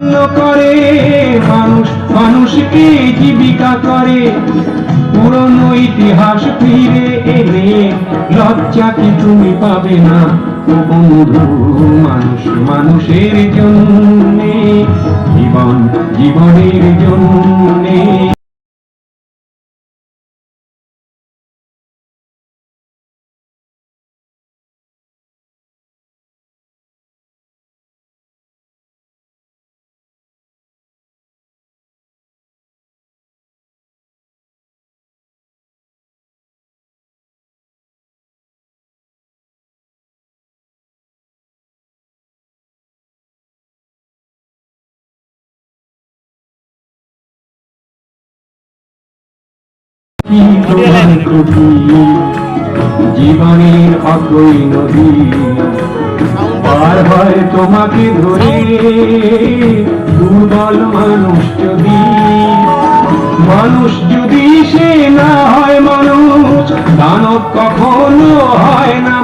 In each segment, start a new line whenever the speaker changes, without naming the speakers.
করে। মানুষ, মানুষকে জীবিকা করে। পুরনো ইতিহাস ফিরে এলে লজ্জা কি তুমি পাবে না? বন্ধু, মানুষ, মানুষের জন্যে, জীবন, জীবনের জন্যে। জীবনের অকই নদী পার হয় তোমাকে ধরে দুর্বল মানুষ যদি মানুষ যদি সে না হয় মানুষ, দানব কখনো হয় না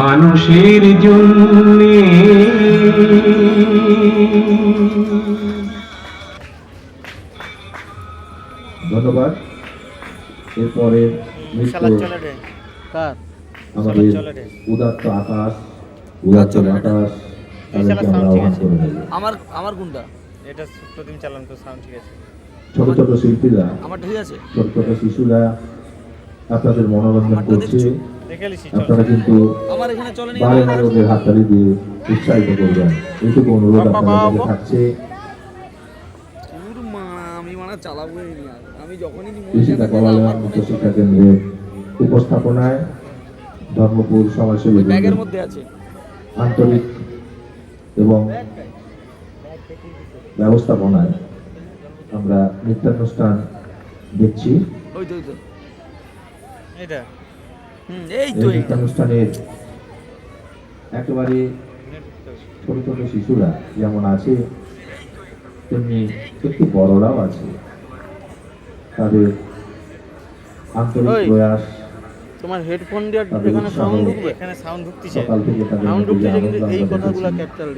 মানুষের জন্য।
ধন্যবাদ। এরপরে আমাদের উদাত্ত আকাশ। উদাত্ত আকাশ। আমরা
আমার
এটা প্রতিদিন চালান তো সাউন্ড ঠিক আছে।
ছোট ছোট শিল্পীরা
আমার ঠিক আছে।
ছোট ছোট শিশুরা আপনাদের মনোরঞ্জন করছে। আপনারা কিন্তু
আমার এখানে
বারে বারে ওদের হাততালি দিয়ে উৎসাহিত করবেন। এইটুকু অনুরোধ আপনাদের কাছে থাকছে।
মানে
কৃষিকা কেন্দ্রের উপস্থাপনায় ধর্মপুর সমাজসেবী আন্তরিক এবং ব্যবস্থাপনায় আমরা নৃত্যানুষ্ঠান দেখছি।
তো
এটা
এই তো এই
একেবারে ছোট ছোট শিশুরা যেমন আছে তেমনি একটু বড়রাও আছে। তাদের আন্তরিক প্রয়াস
তোমার হেডফোন দিয়ে এখানে সাউন্ড ঢুকবে?
এখানে সাউন্ড ঢুকতিছে
সাউন্ড ঢুকতেছে কিন্তু এই কথাগুলো ক্যাপচার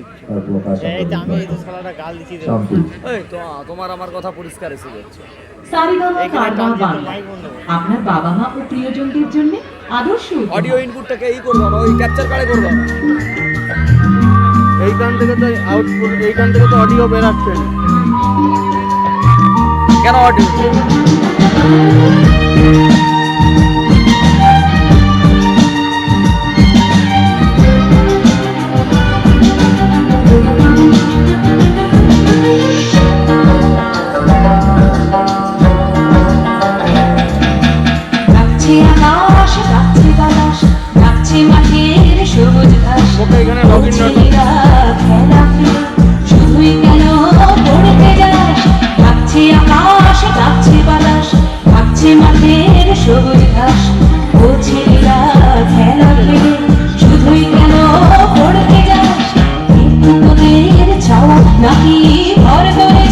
প্রকাশ
এই তো আমি এই তো শালাটা গাল।
শান্তি।
এই তো তোমার আমার কথা পরিষ্কার এসে যাচ্ছে।
আপনার বাবা মা ও প্রিয়জনদের জন্য আদর্শ
অডিও ইনপুটটাকে এই করব না ওই ক্যাপচার কার্ডে করব এইখান থেকে তো আউটপুট এইখান থেকে তো অডিও বেরাচ্ছে। কেন অডিও
আকাশ ডাকছে বাতাস ডাকছে মাঠের সবুজ ঘাস। ছেলেরা খেলা শুধুই কেন পড়তে যাস ডাকছে আকাশ ডাকছে বাতাস ডাকছে মাঠের সবুজ ঘাস। ও ছেলেরা খেলা খেলে শুধুই কেন পড়তে যাস কিন্তু তোদের ছাওয়া নাকি ভর করেছে